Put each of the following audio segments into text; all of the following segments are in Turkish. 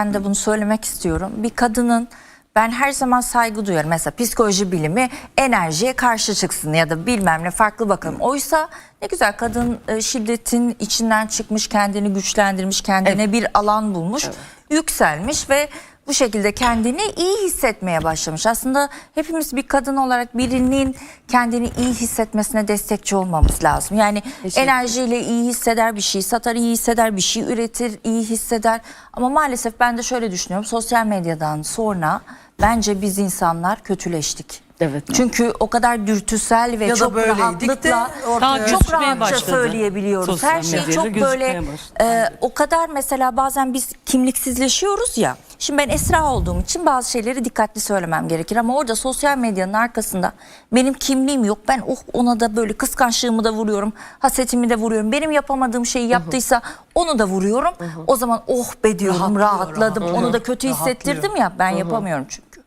Ben de bunu söylemek istiyorum. Bir kadının ben her zaman saygı duyarım. Mesela psikoloji bilimi enerjiye karşı çıksın ya da bilmem ne farklı bakalım. Oysa ne güzel kadın e, şiddetin içinden çıkmış, kendini güçlendirmiş, kendine bir alan bulmuş, yükselmiş ve bu şekilde kendini iyi hissetmeye başlamış. Aslında hepimiz bir kadın olarak birinin kendini iyi hissetmesine destekçi olmamız lazım. Yani enerjiyle iyi hisseder bir şey, satar iyi hisseder bir şey, üretir iyi hisseder. Ama maalesef ben de şöyle düşünüyorum. Sosyal medyadan sonra bence biz insanlar kötüleştik. Evet. Çünkü o kadar dürtüsel ve Ya çok rahatlıkla ortaya çok rahatça başladı. söyleyebiliyoruz. Sosyal Her şey çok böyle e, o kadar mesela bazen biz kimliksizleşiyoruz ya. Şimdi ben Esra olduğum için bazı şeyleri dikkatli söylemem gerekir ama orada sosyal medyanın arkasında benim kimliğim yok. Ben oh ona da böyle kıskançlığımı da vuruyorum, hasetimi de vuruyorum. Benim yapamadığım şeyi yaptıysa onu da vuruyorum. O zaman oh be diyorum rahatladım. Onu da kötü hissettirdim ya ben yapamıyorum çünkü.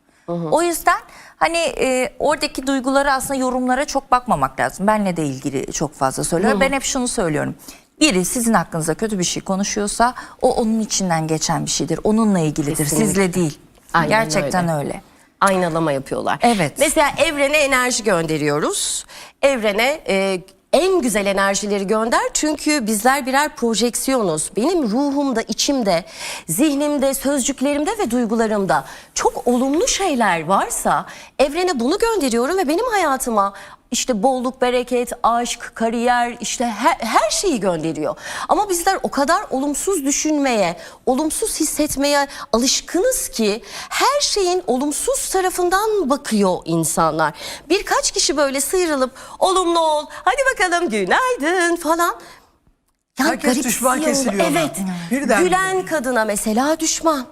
O yüzden hani e, oradaki duyguları aslında yorumlara çok bakmamak lazım. Benle de ilgili çok fazla söylüyorum. Ben hep şunu söylüyorum. Biri sizin hakkınızda kötü bir şey konuşuyorsa o onun içinden geçen bir şeydir. Onunla ilgilidir. Kesinlikle. Sizle değil. Aynen Gerçekten öyle. öyle. aynalama yapıyorlar. Evet. Mesela evrene enerji gönderiyoruz. Evrene e, en güzel enerjileri gönder çünkü bizler birer projeksiyonuz. Benim ruhumda, içimde, zihnimde, sözcüklerimde ve duygularımda çok olumlu şeyler varsa evrene bunu gönderiyorum ve benim hayatıma işte bolluk, bereket, aşk, kariyer işte her, her şeyi gönderiyor. Ama bizler o kadar olumsuz düşünmeye, olumsuz hissetmeye alışkınız ki her şeyin olumsuz tarafından bakıyor insanlar. Birkaç kişi böyle sıyrılıp olumlu ol, hadi bakalım günaydın falan. Ya Herkes düşman kesiliyor. Evet. Birden Gülen kadına mesela düşman.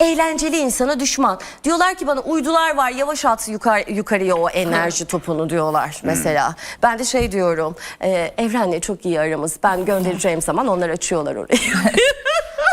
Eğlenceli insana düşman. Diyorlar ki bana uydular var yavaş at yukarı, yukarıya o enerji topunu diyorlar mesela. Ben de şey diyorum e, evrenle çok iyi aramız. Ben göndereceğim zaman onlar açıyorlar orayı.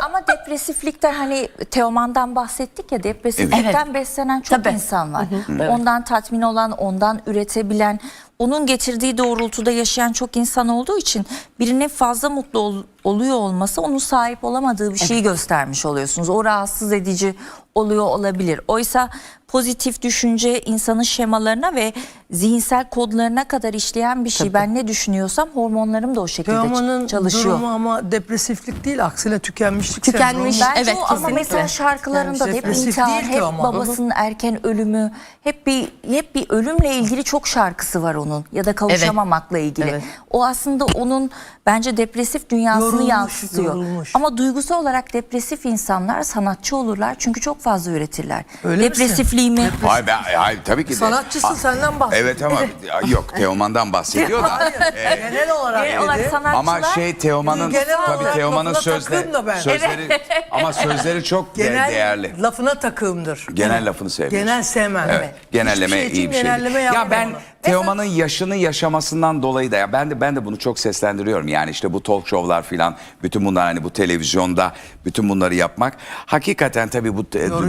Ama depresiflikten hani Teoman'dan bahsettik ya depresiflikten beslenen çok Tabii. insan var. Ondan tatmin olan, ondan üretebilen, onun getirdiği doğrultuda yaşayan çok insan olduğu için birinin fazla mutlu ol- oluyor olması onun sahip olamadığı bir şeyi göstermiş oluyorsunuz. O rahatsız edici oluyor olabilir. Oysa pozitif düşünce insanın şemalarına ve zihinsel kodlarına kadar işleyen bir şey. Ben ne düşünüyorsam hormonlarım da o şekilde Teoman'ın çalışıyor. durumu ama depresiflik değil aksine tükenmişlik Tükenmiş, sendromu. Bence Evet, o ama kesinlikle. mesela şarkılarında da Yani hep intihar, hep ama. babasının erken ölümü, hep bir hep bir ölümle ilgili çok şarkısı var onun ya da kavuşamamakla ilgili. Evet. O aslında onun bence depresif dünyasını Yorulmuş, yansıtıyor. yorulmuş. Ama duygusal olarak depresif insanlar sanatçı olurlar çünkü çok fazla üretirler. Öyle Depresifliğimi Hayır, ben, hayır tabii ki de. Sanatçısın Aa, senden bahsediyor. Evet ama yok Teoman'dan bahsediyor da. Hayır, genel olarak genel olarak sanatçılar Ama şey Teoman'ın tabii Teoman'ın sözleri sözleri ama sözleri çok genel değerli. lafına takığımdır. Genel lafını sevmiyorum. Genel sevmem. Evet. Genelleme Hiçbir şey iyi bir şey. genelleme. Ya ben onu. Teoman'ın yaşını yaşamasından dolayı da ya ben de ben de bunu çok seslendiriyorum. Yani işte bu talk show'lar filan bütün bunlar hani bu televizyonda bütün bunları yapmak. Hakikaten tabii bu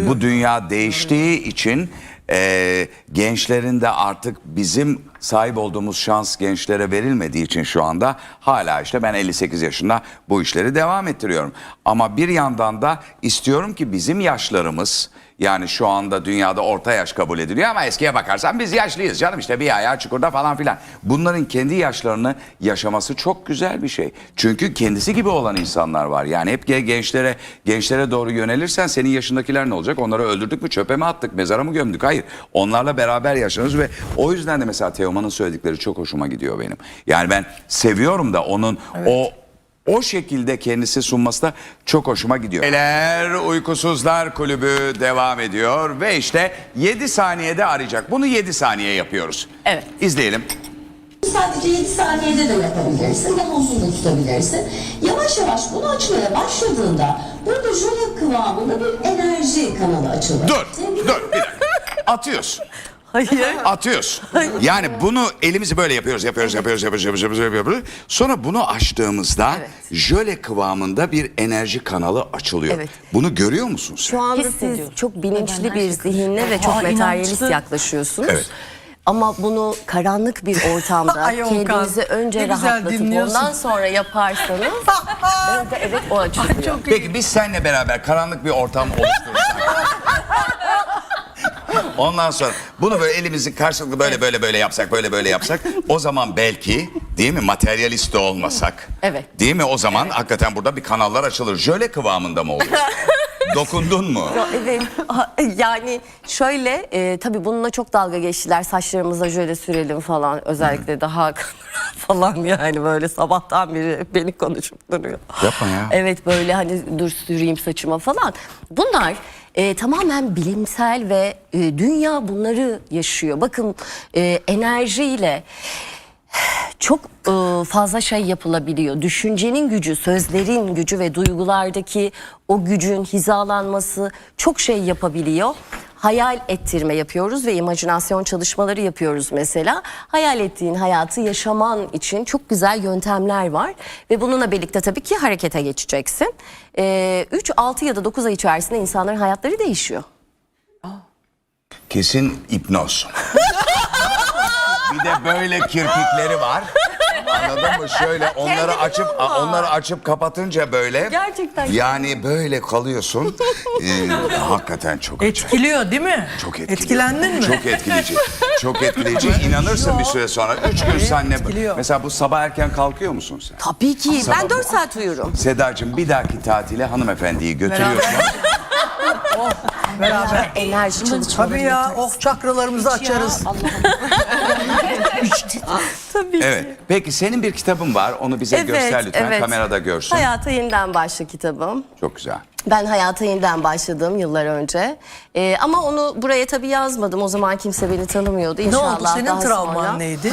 bu dünya değiştiği için e, gençlerin de artık bizim sahip olduğumuz şans gençlere verilmediği için şu anda hala işte ben 58 yaşında bu işleri devam ettiriyorum. Ama bir yandan da istiyorum ki bizim yaşlarımız yani şu anda dünyada orta yaş kabul ediliyor ama eskiye bakarsan biz yaşlıyız canım işte bir ayağı çukurda falan filan. Bunların kendi yaşlarını yaşaması çok güzel bir şey. Çünkü kendisi gibi olan insanlar var. Yani hep ge- gençlere gençlere doğru yönelirsen senin yaşındakiler ne olacak? Onları öldürdük mü çöpe mi attık mezara mı gömdük? Hayır. Onlarla beraber yaşanıyoruz ve o yüzden de mesela Teoman'ın söyledikleri çok hoşuma gidiyor benim. Yani ben seviyorum da onun o o şekilde kendisi sunması da çok hoşuma gidiyor. Beyler Uykusuzlar Kulübü devam ediyor ve işte 7 saniyede arayacak. Bunu 7 saniye yapıyoruz. Evet. İzleyelim. Sadece 7 saniyede de yapabilirsin, daha uzun da tutabilirsin. Yavaş yavaş bunu açmaya başladığında burada jöle kıvamında bir enerji kanalı açılır. Dur, dur bir dakika. Atıyorsun. Hayır. Atıyorsun. Yani bunu elimizi böyle yapıyoruz, yapıyoruz, yapıyoruz, yapıyoruz, yapıyoruz, yapıyoruz, yapıyoruz. Sonra bunu açtığımızda Evet. jöle kıvamında bir enerji kanalı açılıyor. Evet. Bunu görüyor musunuz? Şu anda siz çok bilinçli bir zihinle ve çok Aa, materyalist inançlı. yaklaşıyorsunuz. Evet. Ama bunu karanlık bir ortamda Ay Okan, kendinizi önce güzel rahatlatıp dinliyorsun. ondan sonra yaparsanız evet, evet o açılıyor. Peki biz seninle beraber karanlık bir ortam oluşturursak. Ondan sonra bunu böyle elimizin karşılıklı böyle böyle böyle yapsak böyle böyle yapsak o zaman belki değil mi materyalist de olmasak. Evet. Değil mi o zaman hakikaten burada bir kanallar açılır. Jöle kıvamında mı oluyor? Dokundun mu? Evet yani şöyle e, tabii bununla çok dalga geçtiler saçlarımıza jöle sürelim falan özellikle daha falan yani böyle sabahtan beri beni konuşup duruyor. Yapma ya. Evet böyle hani dur süreyim saçıma falan. Bunlar e, tamamen bilimsel ve e, dünya bunları yaşıyor. Bakın e, enerjiyle çok e, fazla şey yapılabiliyor. Düşüncenin gücü, sözlerin gücü ve duygulardaki o gücün hizalanması çok şey yapabiliyor. Hayal ettirme yapıyoruz ve imajinasyon çalışmaları yapıyoruz mesela. Hayal ettiğin hayatı yaşaman için çok güzel yöntemler var. Ve bununla birlikte tabii ki harekete geçeceksin. 3, 6 ya da 9 ay içerisinde insanların hayatları değişiyor. Kesin hipnoz. bir de böyle kirpikleri var. Anladın mı? Şöyle onları açıp onları açıp kapatınca böyle. Gerçekten. Yani böyle kalıyorsun. Ee, hakikaten çok acayip. Etkiliyor değil mi? Çok etkili. Etkilendin mi? Çok etkileyici. Çok etkileyici. İnanırsın bir süre sonra. Üç gün seninle... etkiliyor. Mesela bu sabah erken kalkıyor musun sen? Tabii ki. Sabah Ben 4 saat uyurum. Sedacığım bir dahaki tatile hanımefendiyi götürüyorsun. Beraber. Enerji çalışmaları Tabii ya. Oh çakralarımızı açarız. Evet. Peki senin bir kitabın var. Onu bize göster lütfen. Kamerada görsün. Hayata yeniden başla kitabım. Çok güzel. Ben hayata yeniden başladım yıllar önce. Ee, ama onu buraya tabii yazmadım. O zaman kimse beni tanımıyordu. Ne İnşallah oldu? Senin daha travman sonra. neydi?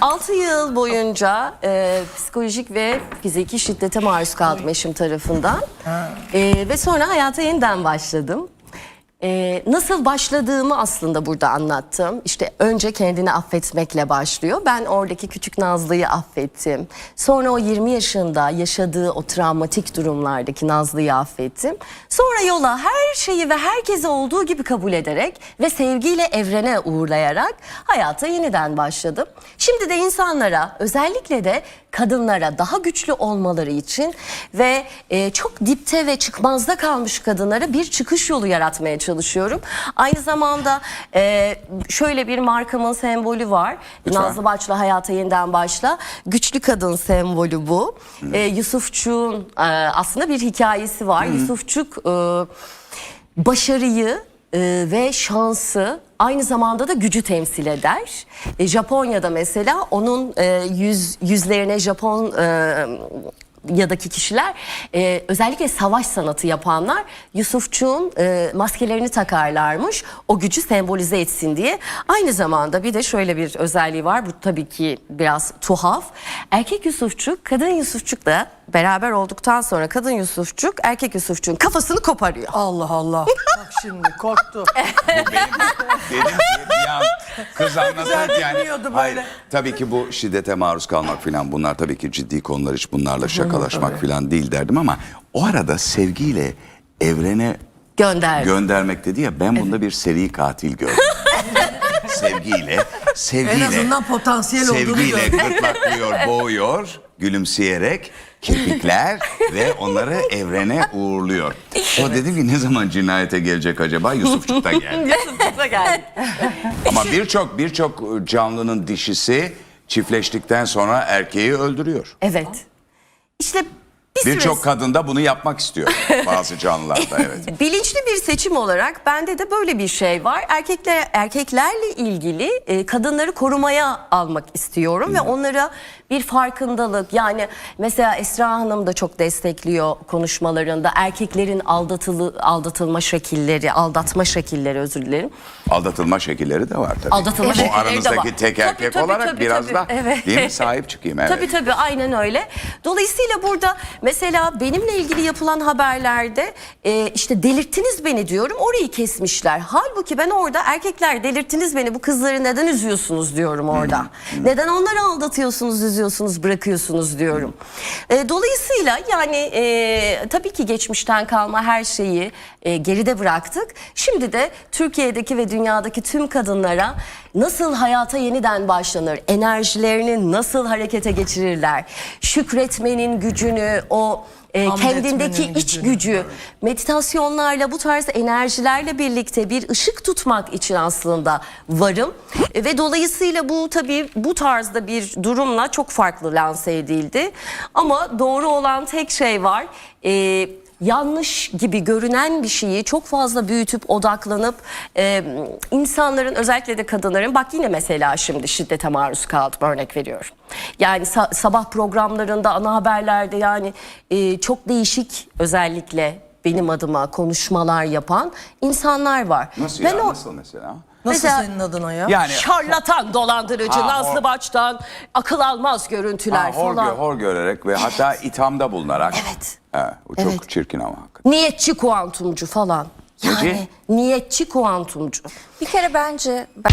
6 yıl boyunca e, psikolojik ve fiziki şiddete maruz kaldım eşim tarafından. E, ve sonra hayata yeniden başladım. başladım. E, nasıl başladığımı aslında burada anlattım. İşte önce kendini affetmekle başlıyor. Ben oradaki küçük Nazlı'yı affettim. Sonra o 20 yaşında yaşadığı o travmatik durumlardaki Nazlı'yı affettim. Sonra yola her şeyi ve herkesi olduğu gibi kabul ederek ve sevgiyle evrene uğurlayarak hayata yeniden başladım. Şimdi de insanlara özellikle de kadınlara daha güçlü olmaları için ve e, çok dipte ve çıkmazda kalmış kadınlara bir çıkış yolu yaratmaya çalışıyorum. Aynı zamanda e, şöyle bir markamın sembolü var. Lütfen. Nazlı Başla Hayata Yeniden Başla. Güçlü kadın sembolü bu. E, Yusufçuk'un e, aslında bir hikayesi var. Yusufçuk e, başarıyı e, ve şansı aynı zamanda da gücü temsil eder. E, Japonya'da mesela onun e, yüz yüzlerine Japon e, yadaki kişiler e, özellikle savaş sanatı yapanlar Yusufçuğun e, maskelerini takarlarmış o gücü sembolize etsin diye. Aynı zamanda bir de şöyle bir özelliği var bu tabii ki biraz tuhaf. Erkek Yusufçuk kadın Yusufçuk'la beraber olduktan sonra kadın Yusufçuk erkek Yusufçuk'un kafasını koparıyor. Allah Allah. Bak şimdi korktu. Dedim ki bir an kız anlatırken yani. dinliyordu böyle. Hayır, tabii ki bu şiddete maruz kalmak filan bunlar tabii ki ciddi konular hiç bunlarla şakalaşmak filan değil derdim ama o arada sevgiyle evrene Gönder. göndermek dedi ya ben bunda bir seri katil gördüm. sevgiyle, sevgiyle. En azından potansiyel olduğunu Sevgiyle gördüm. gırtlaklıyor, boğuyor, gülümseyerek kirpikler ve onları evrene uğurluyor. O dedim ki ne zaman cinayete gelecek acaba? Yusufçuk da geldi. Yusufçuk'a geldik. Ama birçok birçok canlının dişisi çiftleştikten sonra erkeği öldürüyor. evet. İşte bir süre Birçok kadın da bunu yapmak istiyor bazı canlılarda evet. Bilinçli bir seçim olarak bende de böyle bir şey var. Erkekler erkeklerle ilgili e, kadınları korumaya almak istiyorum ve onlara bir farkındalık yani mesela Esra Hanım da çok destekliyor konuşmalarında erkeklerin aldatılı aldatılma şekilleri, aldatma şekilleri özür dilerim. Aldatılma şekilleri de var tabii. Aldatılma o şekilleri de aranızdaki tek Tabii, erkek tabii, olarak tabii, biraz tabii. da Evet. değil mi sahip çıkayım evet. Tabii tabii aynen öyle. Dolayısıyla burada mesela benimle ilgili yapılan haberlerde e, işte delirttiniz beni diyorum orayı kesmişler. Halbuki ben orada erkekler delirttiniz beni bu kızları neden üzüyorsunuz diyorum orada. Neden onları aldatıyorsunuz üzüyorsunuz çözüyorsunuz bırakıyorsunuz diyorum. E, dolayısıyla yani e, tabii ki geçmişten kalma her şeyi e, geride bıraktık. Şimdi de Türkiye'deki ve dünyadaki tüm kadınlara nasıl hayata yeniden başlanır, enerjilerini nasıl harekete geçirirler, şükretmenin gücünü, o e, Hamd kendindeki etmenin iç gücünü. gücü, meditasyonlarla bu tarz enerjilerle birlikte bir ışık tutmak için aslında varım E, ve dolayısıyla bu tabii bu tarzda bir durumla çok farklı lanse edildi ama doğru olan tek şey var. E, yanlış gibi görünen bir şeyi çok fazla büyütüp odaklanıp e, insanların özellikle de kadınların bak yine mesela şimdi şiddete maruz kaldım örnek veriyorum. Yani sa- sabah programlarında ana haberlerde yani e, çok değişik özellikle benim adıma konuşmalar yapan insanlar var. Nasıl Ben ya? o Nasıl mesela? Nasıl Mesela- senin adına ya? Yani şarlatan dolandırıcı Ha, Nazlı o- Baş'tan akıl almaz görüntüler ha, hor, falan. gö- hor görerek ve hatta ithamda bulunarak. Evet. Evet, o çok Evet. çirkin ama. hakikaten. Niyetçi kuantumcu falan. Yani Neci? niyetçi kuantumcu. Bir kere bence ben-